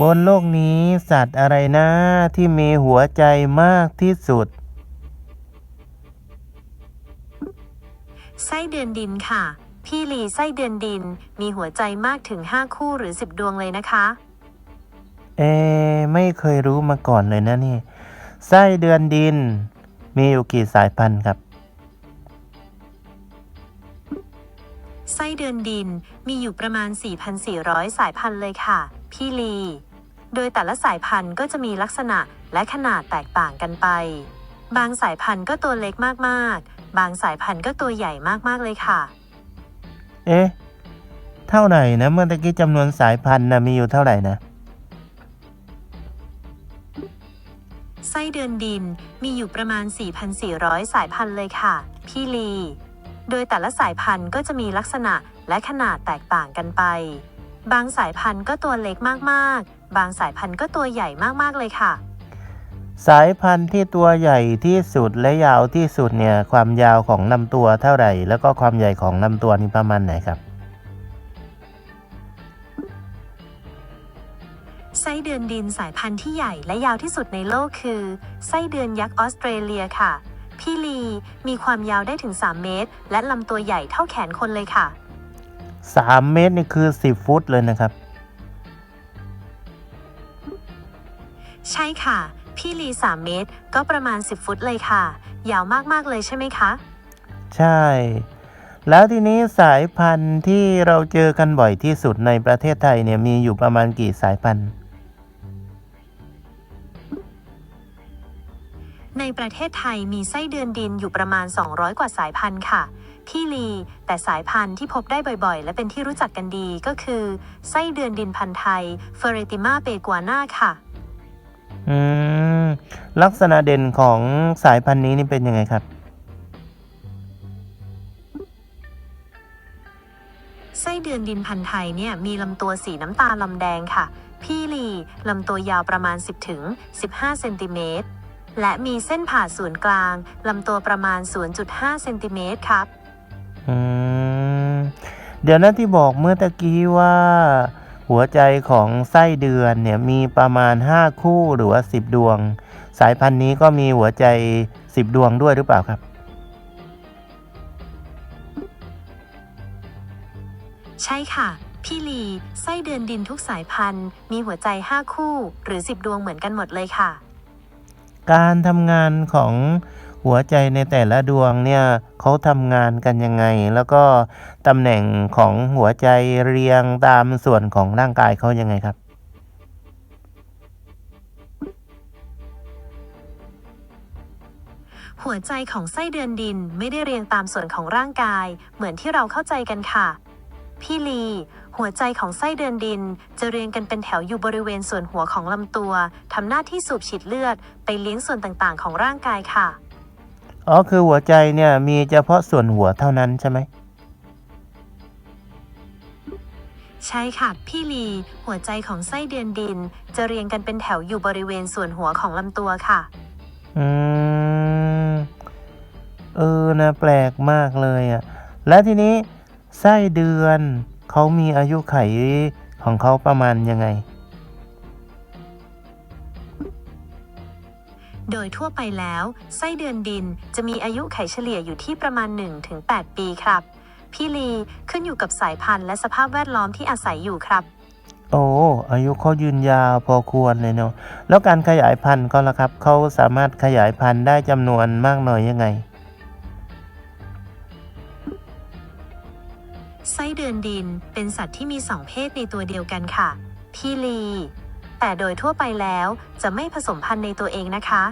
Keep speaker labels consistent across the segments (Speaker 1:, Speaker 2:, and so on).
Speaker 1: บนโลกนี้สัตว์อะไรนะที่มีหัวใจมากที่สุด
Speaker 2: ไส้เดือนดินค่ะ พี่ลีไส้เดือนดิน มีหัวใจมากถึง 5 คู่หรือ 10 ดวงเลยนะคะ
Speaker 1: เอะไม่เคยรู้มาก่อนเลยนะนี่ ไส้เดือนดิน มีอยู่กี่สายพันธุ์ครับ
Speaker 2: ไส้เดือนดินมีอยู่ประมาณ 4,400 สายพันธุ์เลยค่ะ พี่ลี โดยแต่ละสายพันธุ์ก็จะมีลักษณะและขนาดแตกต่างกันไป บางสายพันธุ์ก็ตัวเล็กมากๆ บางสายพันธุ์ก็ตัวใหญ่มากๆเลยค่ะ
Speaker 1: เอ๊ะ เท่าไหร่นะ เมื่อตะกี้จำนวนสายพันธุ์นะมีอยู่เท่าไหร่นะ
Speaker 2: ไส้เดือนดินมีอยู่ประมาณ 4,400 สายพันธุ์เลยค่ะ พี่ลี โดยแต่ละสายพันธุ์ก็จะมีลักษณะและขนาดแตกต่างกันไป บางสายพันธุ์ก็ตัวเล็กมากๆ บางสายพันธุ์ก็ตัวใหญ่มากๆเลยค่ะ
Speaker 1: สายพันธุ์ที่ตัวใหญ่ที่สุดและยาวที่สุดเนี่ยความยาวของลำตัวเท่าไหร่ แล้วก็ความใหญ่ของลำตัวนี่ประมาณไหนครับ
Speaker 2: ไส้เดือนดินสายพันธุ์ที่ใหญ่และยาวที่สุดในโลกคือ ไส้เดือนยักษ์ออสเตรเลียค่ะ พี่ลีมีความยาวได้ถึง 3 เมตร และลำตัวใหญ่เท่าแขนคนเลยค่ะ
Speaker 1: 3 เมตรนี่คือ 10 ฟุตเลยนะครับ
Speaker 2: ใช่ค่ะ พี่ลี 3 เมตร ก็ประมาณ 10 ฟุตเลยค่ะ ยาวมาก ๆ เลยใช่ไหมคะ
Speaker 1: ใช่ แล้วทีนี้สายพันธุ์ที่เราเจอกันบ่อยที่สุดในประเทศไทยเนี่ยมีอยู่ประมาณกี่สายพันธุ์
Speaker 2: ในประเทศไทยมีไส้เดือนดินอยู่ประมาณ 200 กว่าสายพันธุ์ค่ะ พี่ลี แต่สายพันธุ์ที่พบได้บ่อยๆ และเป็นที่รู้จักกันดีก็คือ ไส้เดือนดินพันธุ์ไทยเฟเรติมาเปกัวนาค่ะ
Speaker 1: อืมลักษณะเด่นของสายพันธุ์นี้นี่เป็นยังไงครับ
Speaker 2: ไส้เดือนดินพันธุ์ไทยเนี่ยมีลำตัวสีน้ำตาลลำแดงค่ะ พี่ลีลำตัวยาวประมาณ 10ถึง15 เซนติเมตร และมีเส้นผ่าศูนย์กลางลำตัวประมาณ 0.5 เซนติเมตรครับ
Speaker 1: อืม เดี๋ยวนะที่บอกเมื่อตะกี้ว่า หัวใจของไส้เดือนเนี่ยมีประมาณ 5 คู่หรือว่า 10 ดวง สายพันธุ์นี้ก็มีหัวใจ 10 ดวงด้วยหรือเปล่าครับ
Speaker 2: ใช่ค่ะ พี่ลีไส้เดือนดินทุกสายพันธุ์ มีหัวใจ 5 คู่หรือ 10 ดวงเหมือนกันหมดเลยค่ะ
Speaker 1: การทำงานของ หัวใจในแต่ละดวงเนี่ยเขาทำงานกันยังไง แล้วก็ตำแหน่งของหัวใจเรียงตามส่วนของร่างกายเขายังไงครับ
Speaker 2: หัวใจของไส้เดือนดินไม่ได้เรียงตามส่วนของร่างกาย เหมือนที่เราเข้าใจกันค่ะ พี่ลี หัวใจของไส้เดือนดิน จะเรียงกันเป็นแถวอยู่บริเวณส่วนหัวของลำตัวทำหน้าที่สูบฉีดเลือด ไปเลี้ยงส่วนต่างๆ ของร่างกายค่ะ
Speaker 1: อ๋อคือหัวใจเนี่ยมีเฉพาะส่วนหัวเท่านั้นใช่ไหม
Speaker 2: ใช่ค่ะ พี่ลี หัวใจของไส้เดือนดิน จะเรียงกันเป็นแถวอยู่บริเวณส่วนหัวของลำตัวค่ะ
Speaker 1: อืม เออนะแปลกมากเลยอะ่ะ และทีนี้ไส้เดือนเขามีอายุไขของเขาประมาณยังไง
Speaker 2: โดยทั่วไปแล้ว ไส้เดือนดินจะมีอายุไขเฉลี่ยอยู่ที่ประมาณ 1-8 ปีครับ พี่ลีขึ้นอยู่กับสายพันธุ์และสภาพแวดล้อมที่อาศัยอยู่ครับ
Speaker 1: โอ้อายุเขายืนยาวพอควรเลยเนาะแล้วการขยายพันธุ์เขาล่ะครับเขาสามารถขยายพันธุ์ได้จำนวนมากน้อยยังไง
Speaker 2: ไส้เดือนดินเป็นสัตว์ที่มีสองเพศในตัวเดียวกันค่ะ พี่ลี แต่โดยทั่วไปแล้วจะไม่ผสมพันธุ์ในตัวเองนะคะ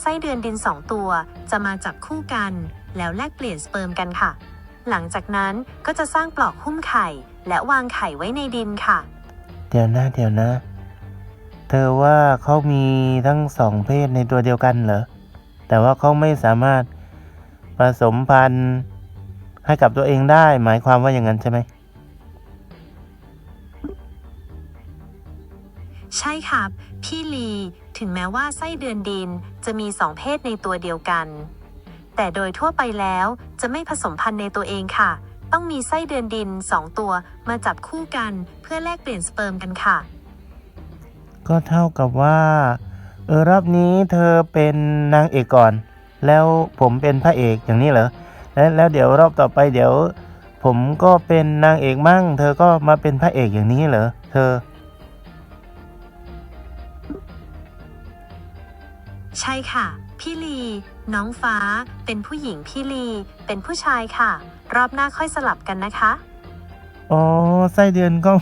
Speaker 2: ไส้เดือนดินสองตัวจะมาจับคู่กัน แล้วแลกเปลี่ยนสเปิร์มกันค่ะ หลังจากนั้นก็จะสร้างปลอกหุ้มไข่ และวางไข่ไว้ในดินค่ะ
Speaker 1: เดี๋ยวนะเดี๋ยวนะ เธอว่าเขามีทั้งสองเพศในตัวเดียวกันเหรอ แต่ว่าเขาไม่สามารถผสมพันธุ์ให้กับตัวเองได้ หมายความว่าอย่างนั้นใช่ไหม
Speaker 2: ใช่ครับ พี่ลี ถึงแม้ว่าไส้เดือนดินจะมีสองเพศในตัวเดียวกัน แต่โดยทั่วไปแล้วจะไม่ผสมพันธุ์ในตัวเองค่ะ ต้องมีไส้เดือนดินสองตัวมาจับคู่กันเพื่อแลกเปลี่ยนสเปิร์มกันค่ะ
Speaker 1: ก็เท่ากับว่า เออรอบนี้เธอเป็นนางเอกก่อน แล้วผมเป็นพระเอกอย่างนี้เหรอแล้วแล้วเดี๋ยวรอบต่อไปเดี๋ยว ผมก็เป็นนางเอกมั่ง เธอก็มาเป็นพระเอกอย่างนี้เหรอเธอ
Speaker 2: ใช่ค่ะ พี่ลี น้องฟ้า เป็นผู้หญิงพี่ลี เป็นผู้ชายค่ะ รอบหน้าค่อยสลับกันนะคะ
Speaker 1: อ๋อไส้เดือนก็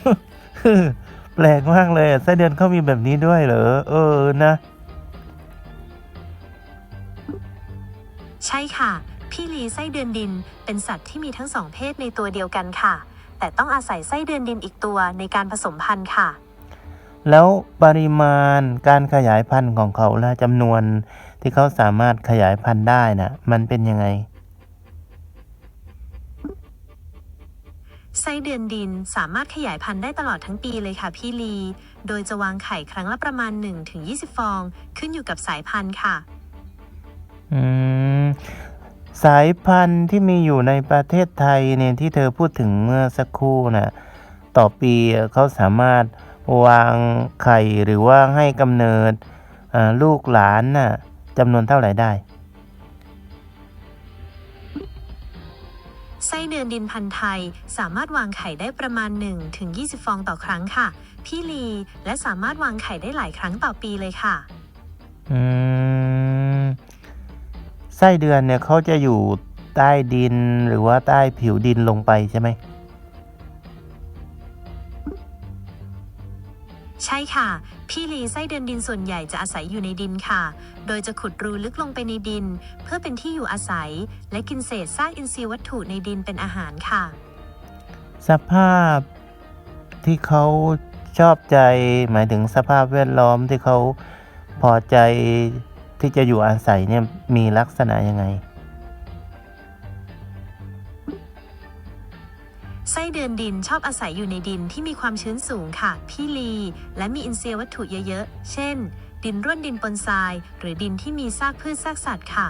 Speaker 1: แปลกมากเลยอะไส้เดือนเขามีแบบนี้ด้วยเหรอเออนะ
Speaker 2: ใช่ค่ะ พี่ลีไส้เดือนดิน เป็นสัตว์ที่มีทั้งสองเพศในตัวเดียวกันค่ะ แต่ต้องอาศัยไส้เดือนดินอีกตัวในการผสมพันธุ์ค่ะ
Speaker 1: แล้วปริมาณการขยายพันธุ์ของเขาและจำนวนที่เขาสามารถขยายพันธุ์ได้นะมันเป็นยังไง
Speaker 2: ไส้เดือนดินสามารถขยายพันธุ์ได้ตลอดทั้งปีเลยค่ะพี่ลี โดยจะวางไข่ครั้งละประมาณ 1-20 ฟอง ขึ้นอยู่กับสายพันธุ์ค่ะ
Speaker 1: อืม สายพันธุ์ที่มีอยู่ในประเทศไทยเนี่ยที่เธอพูดถึงเมื่อสักครู่นะต่อปีเขาสามารถ วางไข่หรือว่าให้กำเนิดอ่าลูกหลานน่ะจำนวนเท่าไหร่ได้
Speaker 2: ไส้เดือนดินพันธุ์ไทยสามารถวางไข่ได้ประมาณ 1-20ฟองต่อครั้งค่ะ พี่ลีและสามารถวางไข่ได้หลายครั้งต่อปีเลยค่ะ
Speaker 1: อืม ไส้เดือนเนี่ยเขาจะอยู่ใต้ดินหรือว่าใต้ผิวดินลงไปใช่ไหม
Speaker 2: ใช่ค่ะ พี่ลีไส้เดือนดินส่วนใหญ่จะอาศัยอยู่ในดินค่ะ โดยจะขุดรูลึกลงไปในดิน เพื่อเป็นที่อยู่อาศัย และกินเศษซากอินทรีย์วัตถุในดินเป็นอาหารค่ะ
Speaker 1: สภาพที่เขาชอบใจ หมายถึงสภาพแวดล้อมที่เขาพอใจที่จะอยู่อาศัยเนี่ยมีลักษณะยังไง
Speaker 2: ไส้เดือนดินชอบอาศัยอยู่ในดินที่มีความชื้นสูงค่ะ พี่ลี และมีอินทรีย์วัตถุเยอะๆ เช่น ดินร่วนดินปนทราย หรือดินที่มีซากพืชซากสัตว์ค่ะ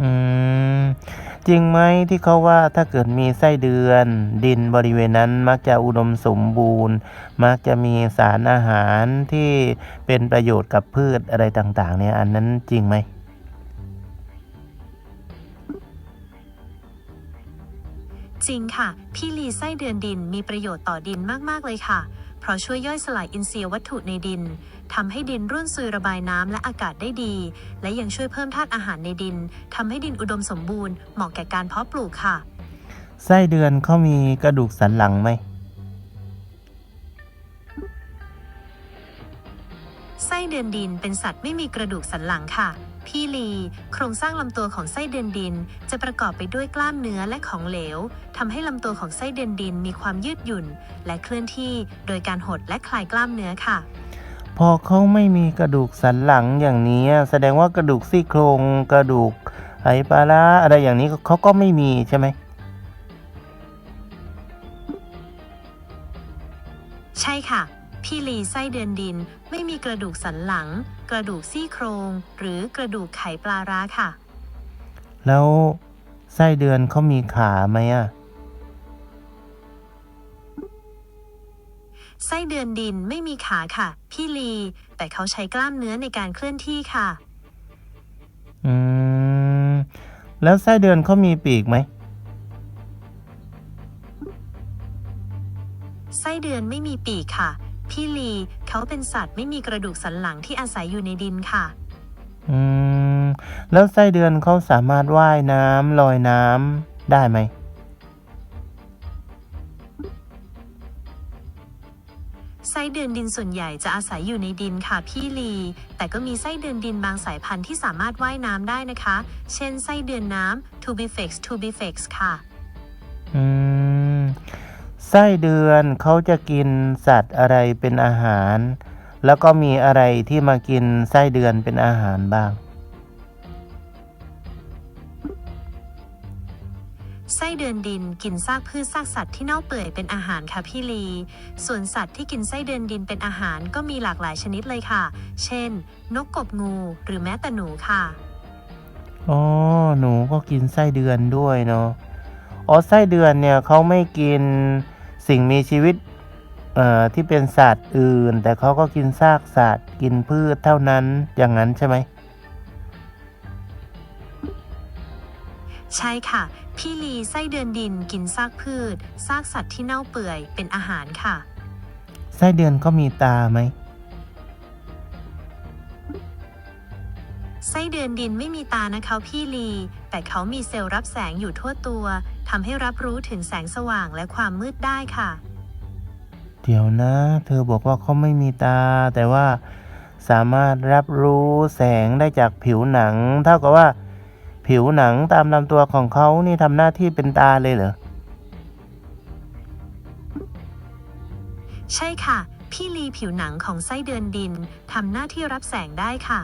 Speaker 1: อืม จริงไหมที่เขาว่าถ้าเกิดมีไส้เดือน ดินบริเวณนั้นมักจะอุดมสมบูรณ์ มักจะมีสารอาหารที่เป็นประโยชน์กับพืชอะไรต่าง ๆ เนี่ยอันนั้นจริงไหม
Speaker 2: จริงค่ะ พี่ลีไส้เดือนดินมีประโยชน์ต่อดินมาก ๆ เลยค่ะ เพราะช่วยย่อยสลายอินทรีย์วัตถุในดินทำให้ดินร่วนซุยระบายน้ำและอากาศได้ดี และยังช่วยเพิ่มธาตุอาหารในดินทำให้ดินอุดมสมบูรณ์เหมาะแก่การเพาะปลูกค่ะ
Speaker 1: ไส้เดือนเขามีกระดูกสันหลังไหม
Speaker 2: ไส้เดือนดินเป็นสัตว์ไม่มีกระดูกสันหลังค่ะ พี่ลี โครงสร้างลำตัวของไส้เดือนดิน จะประกอบไปด้วยกล้ามเนื้อและของเหลวทำให้ลำตัวของไส้เดือนดินมีความยืดหยุ่น และเคลื่อนที่โดยการหดและคลายกล้ามเนื้อค่ะ
Speaker 1: พอเขาไม่มีกระดูกสันหลังอย่างนี้แสดงว่ากระดูกซี่โครงกระดูกไหปลาร้าอะไรอย่างนี้เขาก็ไม่มีใช่ไหม
Speaker 2: ใช่ค่ะ พี่ลีไส้เดือนดิน ไม่มีกระดูกสันหลัง กระดูกซี่โครง หรือกระดูกไขปลาร้าค่ะ
Speaker 1: แล้วไส้เดือนเขามีขาไหมอะ
Speaker 2: ไส้เดือนดินไม่มีขาค่ะ พี่ลี แต่เขาใช้กล้ามเนื้อในการเคลื่อนที่ค่ะ
Speaker 1: อืม แล้วไส้เดือนเขามีปีกไหม
Speaker 2: ไส้เดือนไม่มีปีกค่ะ พี่ลีเขาเป็นสัตว์ไม่มีกระดูกสันหลังที่อาศัยอยู่ในดินค่ะ
Speaker 1: อืม แล้วไส้เดือนเขาสามารถว่ายน้ำลอยน้ำได้ไหม
Speaker 2: ไส้เดือนดินส่วนใหญ่จะอาศัยอยู่ในดินค่ะพี่ลี แต่ก็มีไส้เดือนดินบางสายพันธุ์ที่สามารถว่ายน้ำได้นะคะ เช่นไส้เดือนน้ำ tubifex tubifex ค่ะ
Speaker 1: อืม ไส้เดือนเขาจะกินสัตว์อะไรเป็นอาหาร แล้วก็มีอะไรที่มากินไส้เดือนเป็นอาหารบ้าง
Speaker 2: ไส้เดือนดินกินซากพืชซากสัตว์ที่เน่าเปื่อยเป็นอาหารค่ะพี่ลี ส่วนสัตว์ที่กินไส้เดือนดินเป็นอาหารก็มีหลากหลายชนิดเลยค่ะ เช่น นกกบงูหรือแม้แต่หนูค่ะ
Speaker 1: อ๋อหนูก็กินไส้เดือนด้วยเนาะอ๋อไส้เดือนเนี่ยเขาไม่กิน สิ่งมีชีวิตเอ่อที่เป็นสัตว์อื่น แต่เขาก็กินซากสัตว์กินพืชเท่านั้นอย่างนั้นใช่ไหม
Speaker 2: ใช่ค่ะ พี่ลีไส้เดือนดินกินซากพืชซากสัตว์ที่เน่าเปื่อยเป็นอาหารค่ะ
Speaker 1: ไส้เดือนเขามีตาไหม
Speaker 2: ไส้เดือนดินไม่มีตานะคะพี่ลี แต่เขามีเซลล์รับแสงอยู่ทั่วตัว ทำให้รับรู้ถึงแสงสว่างและความมืดได้ค่ะ
Speaker 1: เดี๋ยวนะ เธอบอกว่าเขาไม่มีตา แต่ว่าสามารถรับรู้แสงได้จากผิวหนัง เท่ากับว่า ผิวหนังตามลำตัวของเขานี่ทำหน้าที่เป็นตาเลยเหรอ
Speaker 2: ใช่ค่ะ พี่ลีผิวหนังของไส้เดือนดินทำหน้าที่รับแสงได้ค่ะ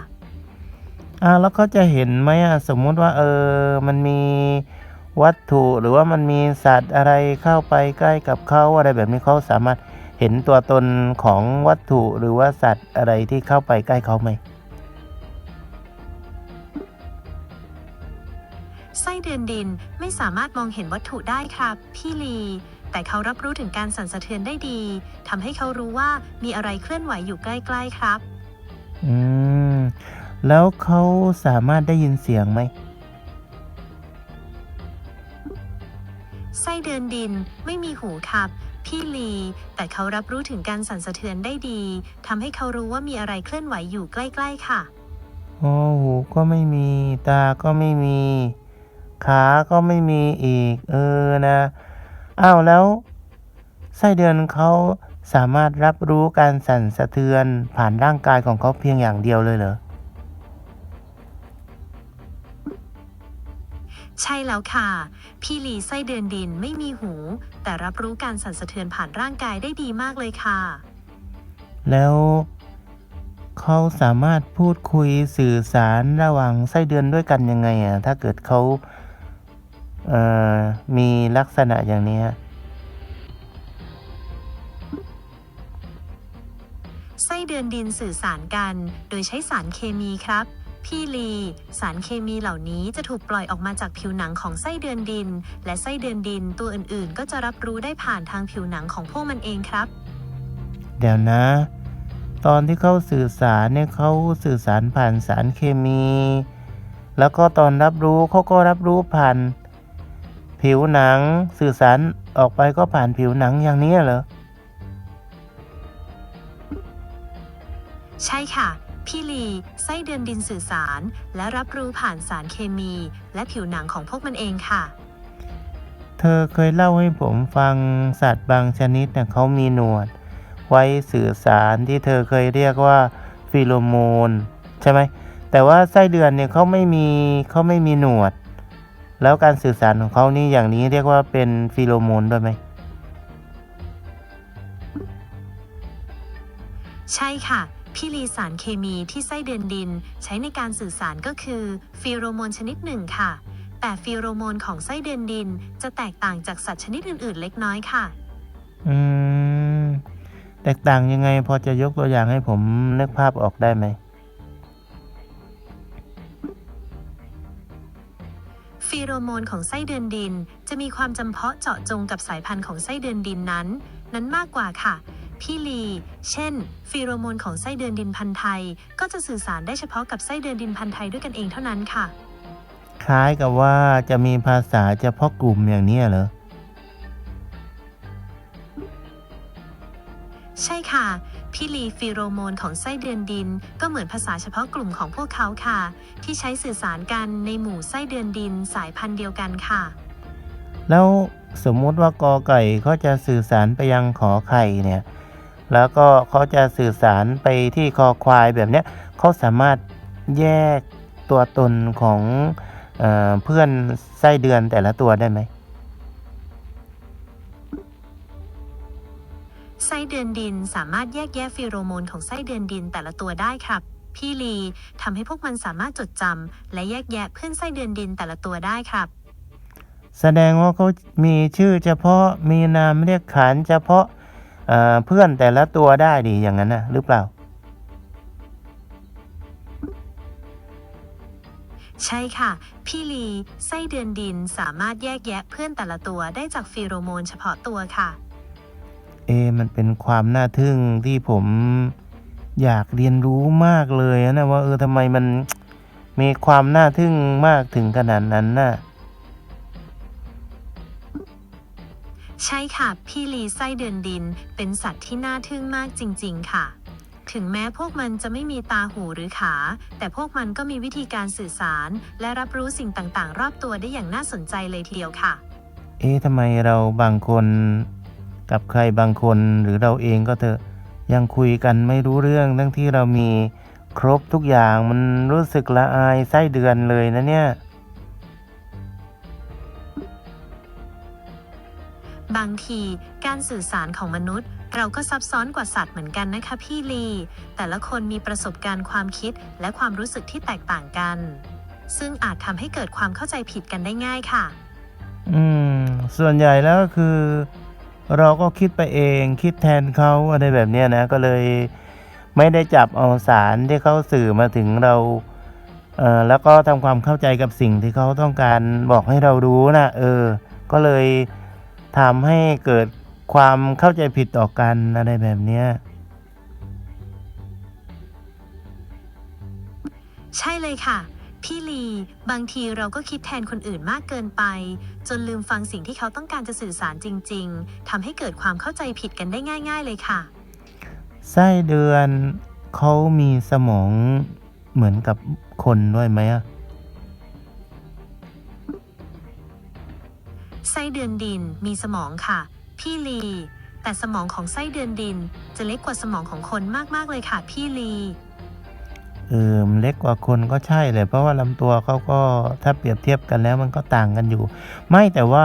Speaker 1: อ่าแล้วเขาจะเห็นไหมอะสมมุติว่าเออมันมี วัตถุหรือว่ามันมีสัตว์อะไรเข้าไปใกล้กับเขาอะไรแบบนี้เขาสามารถเห็นตัวตนของวัตถุหรือว่าสัตว์อะไรที่เข้าไปใกล้เขาไหม
Speaker 2: ไส้เดือนดินไม่สามารถมองเห็นวัตถุได้ครับ พี่ลี แต่เขารับรู้ถึงการสั่นสะเทือนได้ดีทำให้เขารู้ว่ามีอะไรเคลื่อนไหวอยู่ใกล้ๆครับ
Speaker 1: อืม แล้วเขาสามารถได้ยินเสียงไหม
Speaker 2: ไส้เดือนดิน ไม่มีหูครับ พี่ลี แต่เขารับรู้ถึงการสั่นสะเทือนได้ดีทำให้เขารู้ว่ามีอะไรเคลื่อนไหวอยู่ใกล้ๆค่ะ
Speaker 1: โอ้หูก็ไม่มี ตาก็ไม่มี ขาก็ไม่มีอีก เออนะอ้าวแล้ว ไส้เดือนเขาสามารถรับรู้การสั่นสะเทือนผ่านร่างกายของเขาเพียงอย่างเดียวเลยเหรอ
Speaker 2: ใช่แล้วค่ะ พี่ลีไส้เดือนดินไม่มีหู แต่รับรู้การสั่นสะเทือนผ่านร่างกายได้ดีมากเลยค่ะ
Speaker 1: แล้วเขาสามารถพูดคุยสื่อสารระหว่างไส้เดือนด้วยกันยังไงอะถ้าเกิดเขาเอ่อมีลักษณะอย่างนี้ฮะ
Speaker 2: ไส้เดือนดินสื่อสารกัน โดยใช้สารเคมีครับ พี่ลี สารเคมีเหล่านี้จะถูกปล่อยออกมาจากผิวหนังของไส้เดือนดิน และไส้เดือนดินตัวอื่นๆ ก็จะรับรู้ได้ผ่านทางผิวหนังของพวกมันเองครับ
Speaker 1: เดี๋ยวนะ ตอนที่เขาสื่อสารเนี่ยเขาสื่อสารผ่านสารเคมี แล้วก็ตอนรับรู้เขาก็รับรู้ผ่าน ผิวหนังสื่อสารออกไปก็ผ่านผิวหนังอย่างนี้เหรอ
Speaker 2: ใช่ค่ะ พี่ลี ไส้เดือนดินสื่อสาร และรับรู้ผ่านสารเคมี และผิวหนังของพวกมันเองค่ะ
Speaker 1: เธอเคยเล่าให้ผมฟังสัตว์บางชนิดเนี่ยเขามีหนวด ไว้สื่อสารที่เธอเคยเรียกว่าฟิโลโมน ใช่ไหม แต่ว่าไส้เดือนเนี่ยเขาไม่มีเขาไม่มีหนวด แล้วการสื่อสารของเขานี่อย่างนี้เรียกว่าเป็นฟิโลโมนด้วยไหม
Speaker 2: ใช่ค่ะ พี่ลีสารเคมีที่ไส้เดือนดิน ใช้ในการสื่อสารก็คือฟีโรโมนชนิดหนึ่งค่ะ แต่ฟีโรโมนของไส้เดือนดิน จะแตกต่างจากสัตว์ชนิดอื่น ๆ เล็กน้อยค่ะ
Speaker 1: อืม แตกต่างยังไงพอจะยกตัวอย่างให้ผมนึกภาพออกได้ไหม
Speaker 2: ฟีโรโมนของไส้เดือนดิน จะมีความจำเพาะเจาะจงกับสายพันธุ์ของไส้เดือนดินนั้น นั้นมากกว่าค่ะ พี่ลี เช่น ฟีโรโมนของไส้เดือนดินพันธุ์ไทย ก็จะสื่อสารได้เฉพาะกับไส้เดือนดินพันธุ์ไทยด้วยกันเองเท่านั้นค่ะ
Speaker 1: คล้ายกับว่าจะมีภาษาเฉพาะกลุ่มอย่างเนี้ยเหรอ
Speaker 2: ใช่ค่ะ พี่ลีฟีโรโมนของไส้เดือนดิน ก็เหมือนภาษาเฉพาะกลุ่มของพวกเขาค่ะ ที่ใช้สื่อสารกันในหมู่ไส้เดือนดินสายพันธุ์เดียวกันค่ะ
Speaker 1: แล้วสมมุติว่ากอไก่เขาจะสื่อสารไปยังขอไข่เนี่ย แล้วก็เขาจะสื่อสารไปที่คอควายแบบเนี้ยเขาสามารถแยกตัวตนของเออเพื่อนไส้เดือนแต่ละตัวได้ไหม
Speaker 2: ไส้เดือนดินสามารถแยกแยะฟีโรโมนของไส้เดือนดินแต่ละตัวได้ครับ พี่ลีทำให้พวกมันสามารถจดจำและแยกแยะเพื่อนไส้เดือนดินแต่ละตัวได้ครับ
Speaker 1: แสดงว่าเขามีชื่อเฉพาะมีนามเรียกขานเฉพาะ เอ่อเพื่อนแต่ละตัวได้ดีอย่างนั้นนะหรือเปล่า
Speaker 2: ใช่ค่ะ พี่ลีไส้เดือนดินสามารถแยกแยะเพื่อนแต่ละตัวได้จากฟีโรโมนเฉพาะตัวค่ะ
Speaker 1: เอะมันเป็นความน่าทึ่งที่ผมอยากเรียนรู้มากเลยนะว่าเออทำไมมันมีความน่าทึ่งมากถึงขนาดนั้นน่ะ
Speaker 2: ใช่ค่ะ พี่ลีไส้เดือนดิน เป็นสัตว์ที่น่าทึ่งมากจริง ๆ ค่ะ ถึงแม้พวกมันจะไม่มีตาหูหรือขา แต่พวกมันก็มีวิธีการสื่อสาร และรับรู้สิ่งต่างๆ รอบตัวได้อย่างน่าสนใจเลยทีเดียวค่ะ
Speaker 1: เอ๊ะทำไมเราบางคนกับใครบางคนหรือเราเองก็เถอะยังคุยกันไม่รู้เรื่อง ทั้งที่เรามีครบทุกอย่างมันรู้สึกละอายไส้เดือนเลยนะเนี่ย
Speaker 2: บางทีการสื่อสารของมนุษย์ เราก็ซับซ้อนกว่าสัตว์เหมือนกันนะคะพี่ลี แต่ละคนมีประสบการณ์ความคิดและความรู้สึกที่แตกต่างกัน ซึ่งอาจทำให้เกิดความเข้าใจผิดกันได้ง่ายค่ะ
Speaker 1: อืม ส่วนใหญ่แล้วก็คือ เราก็คิดไปเองคิดแทนเขาอะไรแบบเนี้ยนะ ก็เลยไม่ได้จับเอาสารที่เขาสื่อมาถึงเราเออแล้วก็ทำความเข้าใจกับสิ่งที่เขาต้องการบอกให้เรารู้นะเออ ก็เลย ทำให้เกิดความเข้าใจผิดต่อกันอะไรแบบเนี้ย
Speaker 2: ใช่เลยค่ะ พี่ลี บางทีเราก็คิดแทนคนอื่นมากเกินไป จนลืมฟังสิ่งที่เขาต้องการจะสื่อสารจริง ๆทำให้เกิดความเข้าใจผิดกันได้ง่าย ๆ เลยค่ะ
Speaker 1: ไส้เดือนเขามีสมองเหมือนกับคนด้วยไหมอะ
Speaker 2: ดือนดินมีสมองค่ะ พี่ลี แต่สมองของไส้เดือนดิน จะเล็กกว่าสมองของคนมากๆเลยค่ะ พี่ลี
Speaker 1: เออมันเล็กกว่าคนก็ใช่เลย เพราะว่าลำตัวเขาก็ถ้าเปรียบเทียบกันแล้วมันก็ต่างกันอยู่ ไม่แต่ว่า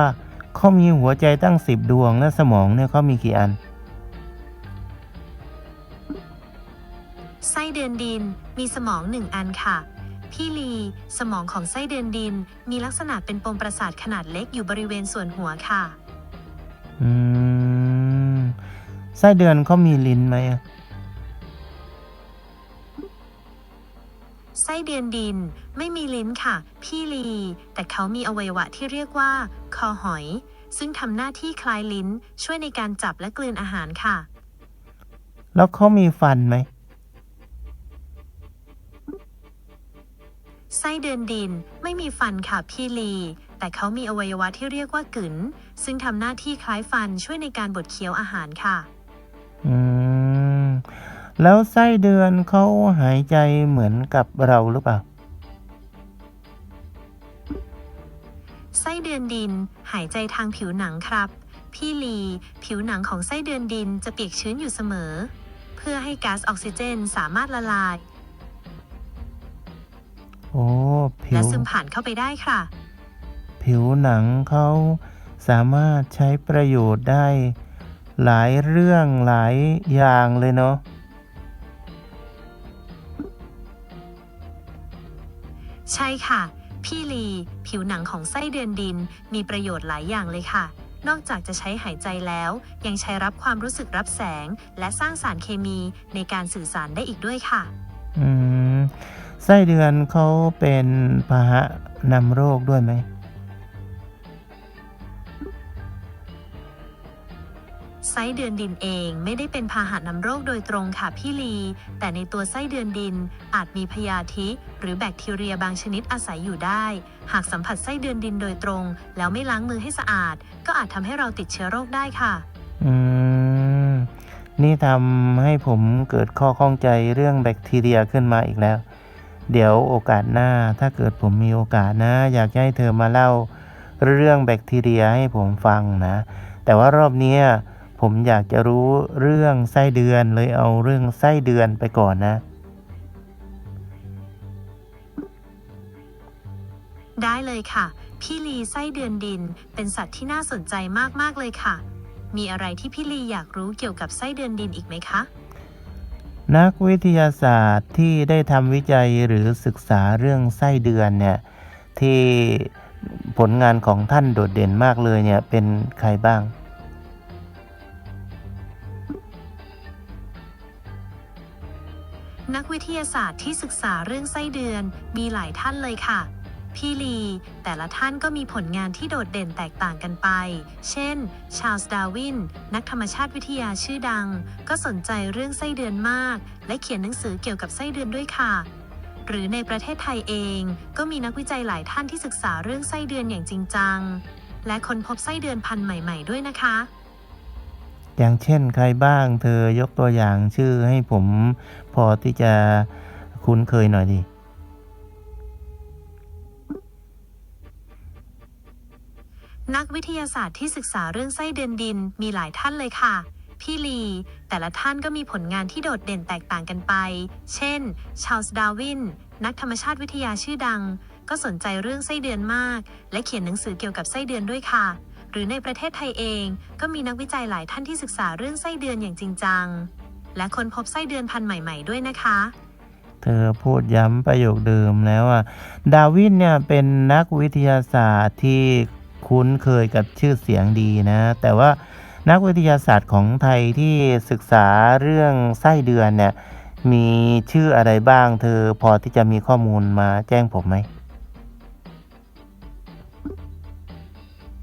Speaker 1: เขามีหัวใจตั้งสิบดวงและสมองเนี่ยเขามีกี่อัน
Speaker 2: ไส้เดือนดินมีสมองหนึ่งอันค่ะ พี่ลี สมองของไส้เดือนดิน มีลักษณะเป็นปมประสาทขนาดเล็กอยู่บริเวณส่วนหัวค่ะ
Speaker 1: อืมไส้เดือนเขามีลิ้นไหมอะ
Speaker 2: ไส้เดือนดินไม่มีลิ้นค่ะ พี่ลี แต่เขามีอวัยวะที่เรียกว่า คอหอย ซึ่งทำหน้าที่คล้ายลิ้น ช่วยในการจับและกลืนอาหารค่ะ
Speaker 1: แล้วเขามีฟันไหม
Speaker 2: ไส้เดือนดินไม่มีฟันค่ะพี่ลี แต่เขามีอวัยวะที่เรียกว่ากึ๋นซึ่งทำหน้าที่คล้ายฟันช่วยในการบดเคี้ยวอาหารค่ะ
Speaker 1: อืม แล้วไส้เดือนเขาหายใจเหมือนกับเราหรือเปล่า
Speaker 2: ไส้เดือนดินหายใจทางผิวหนังครับ พี่ลี ผิวหนังของไส้เดือนดินจะเปียกชื้นอยู่เสมอ เพื่อให้ก๊าซออกซิเจนสามารถละลาย
Speaker 1: โอ้ผิ
Speaker 2: และ
Speaker 1: ว
Speaker 2: ซึมผ่านเข้าไปได้ค่ะ
Speaker 1: ผิวหนังเขาสามารถใช้ประโยชน์ได้ หลายเรื่องหลายอย่างเลยเนาะ
Speaker 2: ใช่ค่ะ พี่ลี ผิวหนังของไส้เดือนดิน มีประโยชน์หลายอย่างเลยค่ะ นอกจากจะใช้หายใจแล้ว ยังใช้รับความรู้สึกรับแสง และสร้างสารเคมีในการสื่อสารได้อีกด้วยค่ะ
Speaker 1: อืม ไส้เดือนเขาเป็นพาหะนำโรคด้วยไหม
Speaker 2: ไส้เดือนดินเองไม่ได้เป็นพาหะนำโรคโดยตรงค่ะพี่ลี แต่ในตัวไส้เดือนดินอาจมีพยาธิ หรือแบคทีเรียบางชนิดอาศัยอยู่ได้ หากสัมผัสไส้เดือนดินโดยตรง แล้วไม่ล้างมือให้สะอาด ก็อาจทำให้เราติดเชื้อโรคได้ค่ะ
Speaker 1: อืม นี่ทำให้ผมเกิดข้อข้องใจเรื่องแบคทีเรียขึ้นมาอีกแล้ว เดี๋ยวโอกาสหน้าถ้าเกิดผมมีโอกาสนะ อยากให้เธอมาเล่าเรื่องแบคทีเรียให้ผมฟังนะ แต่ว่ารอบนี้ผมอยากจะรู้เรื่องไส้เดือนเลยเอาเรื่องไส้เดือนไปก่อนนะ
Speaker 2: ได้เลยค่ะ พี่ลีไส้เดือนดิน เป็นสัตว์ที่น่าสนใจมากๆเลยค่ะ มีอะไรที่พี่ลีอยากรู้เกี่ยวกับไส้เดือนดินอีกไหมคะ
Speaker 1: นักวิทยาศาสตร์ที่ได้ทำวิจัยหรือศึกษาเรื่องไส้เดือนเนี่ยที่ผลงานของท่านโดดเด่นมากเลยเนี่ยเป็นใครบ้าง
Speaker 2: นักวิทยาศาสตร์ที่ศึกษาเรื่องไส้เดือนมีหลายท่านเลยค่ะ พี่ลี แต่ละท่านก็มีผลงานที่โดดเด่นแตกต่างกันไป เช่น ชาร์ลส์ดาวิน นักธรรมชาติวิทยาชื่อดัง ก็สนใจเรื่องไส้เดือนมาก และเขียนหนังสือเกี่ยวกับไส้เดือนด้วยค่ะ หรือในประเทศไทยเอง ก็มีนักวิจัยหลายท่านที่ศึกษาเรื่องไส้เดือนอย่างจริงจัง และค้นพบไส้เดือนพันธุ์ใหม่ ๆ ด้วยนะคะ
Speaker 1: อย่างเช่นใครบ้างเธอยกตัวอย่างชื่อให้ผมพอที่จะคุ้นเคยหน่อยดิ
Speaker 2: นักวิทยาศาสตร์ที่ศึกษาเรื่องไส้เดือนดินมีหลายท่านเลยค่ะ พี่ลี แต่ละท่านก็มีผลงานที่โดดเด่นแตกต่างกันไป เช่น ชาลส์ดาวิน นักธรรมชาติวิทยาชื่อดัง ก็สนใจเรื่องไส้เดือนมาก และเขียนหนังสือเกี่ยวกับไส้เดือนด้วยค่ะ หรือในประเทศไทยเอง ก็มีนักวิจัยหลายท่านที่ศึกษาเรื่องไส้เดือนอย่างจริงจัง และค้นพบไส้เดือนพันธุ์ใหม่ ๆ ด้วยนะคะ
Speaker 1: เธอพูดย้ำประโยคเดิมแล้วอะ ดาวินเนี่ยเป็นนักวิทยาศาสตร์ที่ คุ้นเคยกับชื่อเสียงดีนะ แต่ว่านักวิทยาศาสตร์ของไทยที่ศึกษาเรื่องไส้เดือนเนี่ยมีชื่ออะไรบ้างเธอพอที่จะมีข้อมูลมาแจ้งผมไหม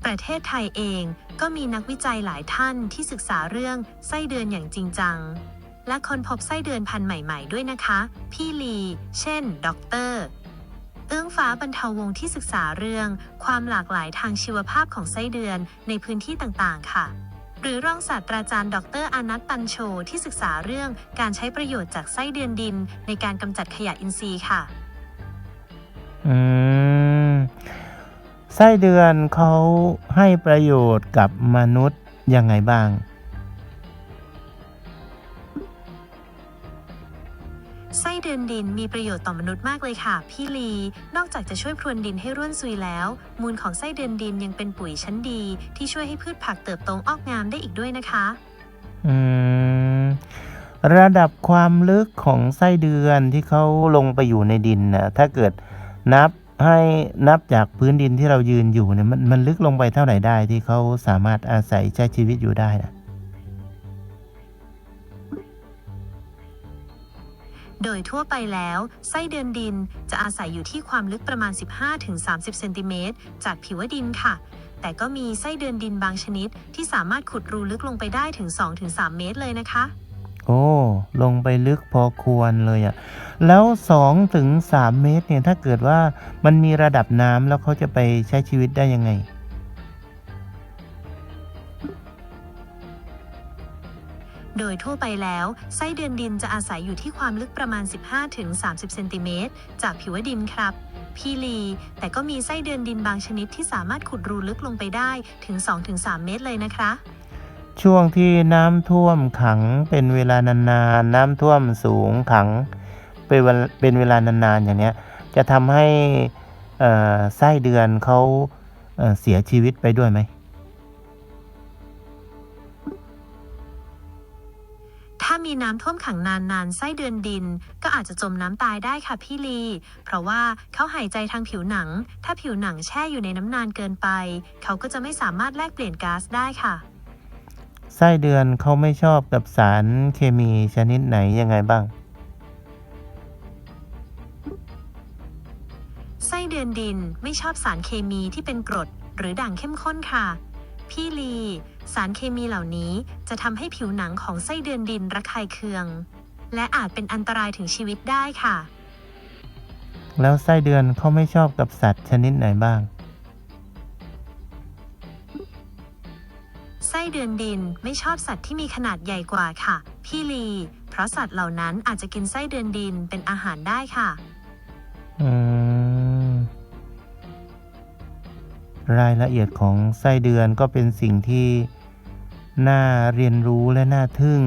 Speaker 2: ประเทศไทยเองก็มีนักวิจัยหลายท่านที่ศึกษาเรื่องไส้เดือนอย่างจริงจัง และค้นพบไส้เดือนพันธุ์ใหม่ ๆ ด้วยนะคะ พี่ลี เช่นดอกเตอร์ เอื้องฟ้าบรรเทาวงที่ศึกษาเรื่อง ความหลากหลายทางชีวภาพของไส้เดือนในพื้นที่ต่างๆ ค่ะ หรือรองศาสตราจารย์ดรอนัตตันโชที่ศึกษาเรื่องการใช้ประโยชน์จากไส้เดือนดิน ในการกำจัดขยะอินทรีย์ค่ะ
Speaker 1: อืมไส้เดือนเขาให้ประโยชน์กับมนุษย์ยังไงบ้าง
Speaker 2: ไส้เดือนดินมีประโยชน์ต่อมนุษย์มากเลยค่ะ พี่ลี นอกจากจะช่วยพรวนดินให้ร่วนซุยแล้ว มูลของไส้เดือนดินยังเป็นปุ๋ยชั้นดี ที่ช่วยให้พืชผักเติบโตออกงามได้อีกด้วยนะคะ
Speaker 1: อืม ระดับความลึกของไส้เดือนที่เขาลงไปอยู่ในดินนะถ้าเกิดนับให้นับจากพื้นดินที่เรายืนอยู่เนี่ยมันมันลึกลงไปเท่าไหร่ได้ที่เขาสามารถอาศัยใช้ชีวิตอยู่ได้นะ
Speaker 2: โดยทั่วไปแล้ว ไส้เดือนดินจะอาศัยอยู่ที่ความลึกประมาณ 15-30 เซนติเมตรจากผิวดินค่ะ แต่ก็มีไส้เดือนดินบางชนิด ที่สามารถขุดรูลึกลงไปได้ถึง 2-3 เมตรเลยนะคะ
Speaker 1: โอ้ ลงไปลึกพอควรเลยอะ่ะ แล้ว2ถึง3เมตรเนี่ย ถ้าเกิดว่ามันมีระดับน้ำแล้วเขาจะไปใช้ชีวิตได้ยังไง
Speaker 2: โดยทั่วไปแล้วไส้เดือนดินจะอาศัยอยู่ที่ความลึกประมาณ 15-30 เซนติเมตรจากผิวดินครับ พี่ลี แต่ก็มีไส้เดือนดินบางชนิดที่สามารถขุดรูลึกลงไปได้ถึง 2-3 เมตรเลยนะคะ
Speaker 1: ช่วงที่น้ำท่วมขังเป็นเวลานานๆน้ำท่วมสูงขังเป็นเวลาเป็นเวลานานๆอย่างเนี้ยจะทำให้ไส้เดือนเขาเเสียชีวิตไปด้วยไหม
Speaker 2: มีน้ำท่วมขังนานๆไส้เดือนดิน ก็อาจจะจมน้ำตายได้ค่ะพี่ลี เพราะว่าเขาหายใจทางผิวหนัง ถ้าผิวหนังแช่อยู่ในน้ำนานเกินไป เขาก็จะไม่สามารถแลกเปลี่ยนก๊าซได้ค่ะ
Speaker 1: ไส้เดือนเขาไม่ชอบกับสารเคมีชนิดไหนยังไงบ้าง
Speaker 2: ไส้เดือนดินไม่ชอบสารเคมีที่เป็นกรด หรือด่างเข้มข้นค่ะ พี่ลี สารเคมีเหล่านี้จะทำให้ผิวหนังของไส้เดือนดินระคายเคือง และอาจเป็นอันตรายถึงชีวิตได้ค่ะ
Speaker 1: แล้วไส้เดือนเขาไม่ชอบกับสัตว์ชนิดไหนบ้าง
Speaker 2: ไส้เดือนดินไม่ชอบสัตว์ที่มีขนาดใหญ่กว่าค่ะ พี่ลี เพราะสัตว์เหล่านั้นอาจจะกินไส้เดือนดินเป็นอาหารได้ค่ะ
Speaker 1: อืม รายละเอียดของไส้เดือนก็เป็นสิ่งที่น่าเรียนรู้และน่าทึ่ง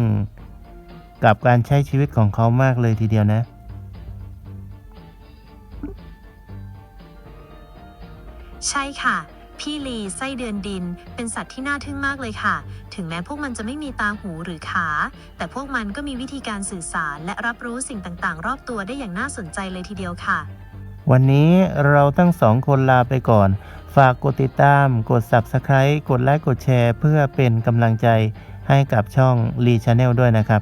Speaker 1: กับการใช้ชีวิตของเขามากเลยทีเดียวนะ
Speaker 2: ใช่ค่ะ พี่ลีไส้เดือนดิน เป็นสัตว์ที่น่าทึ่งมากเลยค่ะ ถึงแม้พวกมันจะไม่มีตาหูหรือขา แต่พวกมันก็มีวิธีการสื่อสารและรับรู้สิ่งต่างๆ รอบตัวได้อย่างน่าสนใจเลยทีเดียวค่ะ
Speaker 1: วันนี้เราทั้งสองคนลาไปก่อน ฝากกดติดตาม กด Subscribe กดไลค์ กดแชร์ เพื่อเป็นกำลังใจให้กับช่อง Lee Channel ด้วยนะครับ